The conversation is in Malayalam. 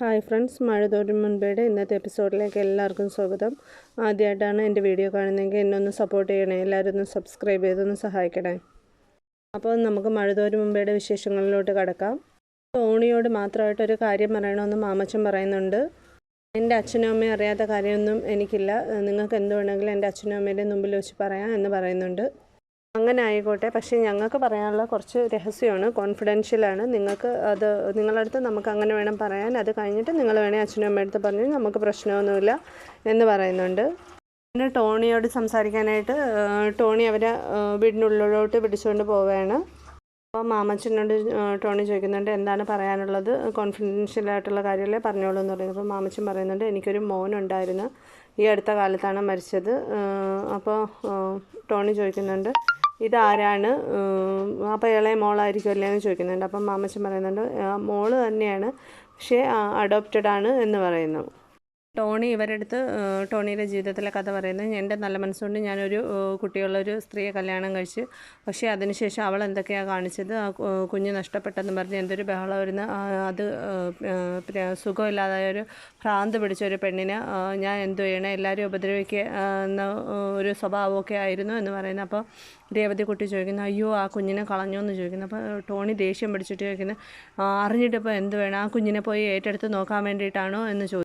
ഹായ് ഫ്രണ്ട്സ് മഴ തോരും മുൻപേടെ ഇന്നത്തെ എപ്പിസോഡിലേക്ക് എല്ലാവർക്കും സ്വാഗതം. ആദ്യമായിട്ടാണ് എന്റെ വീഡിയോ കാണുന്നതെങ്കിൽ എന്നെ ഒന്ന് സപ്പോർട്ട് ചെയ്യണേ എല്ലാവരും ഒന്ന് സബ്സ്ക്രൈബ് ചെയ്തൊന്ന് സഹായിക്കണേ. അപ്പോൾ നമുക്ക് മഴ തോരും മുമ്പേടെ വിശേഷങ്ങളിലോട്ട് കടക്കാം. ടോണിയോട് മാത്രമായിട്ടൊരു കാര്യം പറയണമെന്ന് മാമച്ചൻ പറയുന്നുണ്ട്. എന്റെ അച്ഛനും അമ്മയും അറിയാത്ത കാര്യമൊന്നും എനിക്കില്ല. നിങ്ങൾക്ക് എന്ത് വേണമെങ്കിലും എന്റെ അച്ഛനും അമ്മേന്റെ മുമ്പിൽ വെച്ച് പറയാം എന്ന് പറയുന്നുണ്ട്. അങ്ങനെ ആയിക്കോട്ടെ പക്ഷേ ഞങ്ങൾക്ക് പറയാനുള്ള കുറച്ച് രഹസ്യമാണ് കോൺഫിഡൻഷ്യലാണ് നിങ്ങൾക്ക് അത് നിങ്ങളുടെ അടുത്ത് നമുക്ക് അങ്ങനെ വേണം പറയാൻ. അത് കഴിഞ്ഞിട്ട് നിങ്ങൾ വേണേൽ അച്ഛനും അമ്മയുടെ അടുത്ത് പറഞ്ഞു നമുക്ക് പ്രശ്നമൊന്നുമില്ല എന്ന് പറയുന്നുണ്ട്. പിന്നെ ടോണിയോട് സംസാരിക്കാനായിട്ട് ടോണി അവരെ വീടിനുള്ളിലോട്ട് പിടിച്ചുകൊണ്ട് പോവുകയാണ്. അപ്പോൾ മാമച്ചനോട് ടോണി ചോദിക്കുന്നുണ്ട് എന്താണ് പറയാനുള്ളത്? കോൺഫിഡൻഷ്യൽ ആയിട്ടുള്ള കാര്യമല്ലേ പറഞ്ഞോളൂ എന്ന് പറയുന്നത്. അപ്പോൾ മാമച്ചൻ പറയുന്നുണ്ട് എനിക്കൊരു മോനുണ്ടായിരുന്നു. ഈ അടുത്ത കാലത്താണ് മരിച്ചത്. അപ്പോൾ ടോണി ചോദിക്കുന്നുണ്ട് ഇതാരാണ്? അപ്പോൾ ഇളയ മോളായിരിക്കുമല്ലേ എന്ന് ചോദിക്കുന്നുണ്ട്. അപ്പം മാമച്ചൻ പറയുന്നുണ്ട് "ആ, മോൾ തന്നെയാണ് പക്ഷേ അഡോപ്റ്റഡ് ആണ് എന്ന് പറയുന്നു. ടോണി ഇവരുടെ അടുത്ത് ഏഹ്, ടോണിയുടെ ജീവിതത്തിലെ കഥ പറയുന്നത് എന്റെ നല്ല മനസ്സുകൊണ്ട് ഞാനൊരു കുട്ടിയുള്ളൊരു സ്ത്രീയെ കല്യാണം കഴിച്ച് പക്ഷേ അതിനുശേഷം അവൾ എന്തൊക്കെയാണ് കാണിച്ചത് ആ കുഞ്ഞ് നഷ്ടപ്പെട്ടെന്ന് പറഞ്ഞ് എന്തൊരു ബഹളം വരുന്ന അത് സുഖമില്ലാതായ ഒരു ഭ്രാന്ത് പിടിച്ച ഒരു പെണ്ണിനെ ഞാൻ എന്തു ചെയ്യണം എല്ലാവരും ഉപദ്രവിക്കുക എന്ന ഒരു സ്വഭാവമൊക്കെ ആയിരുന്നു എന്ന് പറയുന്നത്. അപ്പോൾ രേവതി കുട്ടി ചോദിക്കുന്നു അയ്യോ ആ കുഞ്ഞിനെ കളഞ്ഞോ എന്ന് ചോദിക്കുന്നു. അപ്പോൾ ടോണി ദേഷ്യം പിടിച്ചിട്ട് ചോദിക്കുന്നത് "ആ, അറിഞ്ഞിട്ടിപ്പോൾ എന്ത് വേണം? ആ കുഞ്ഞിനെ പോയി ഏറ്റെടുത്ത് നോക്കാൻ വേണ്ടിയിട്ടാണോ? എന്ന് ചോദിച്ചു.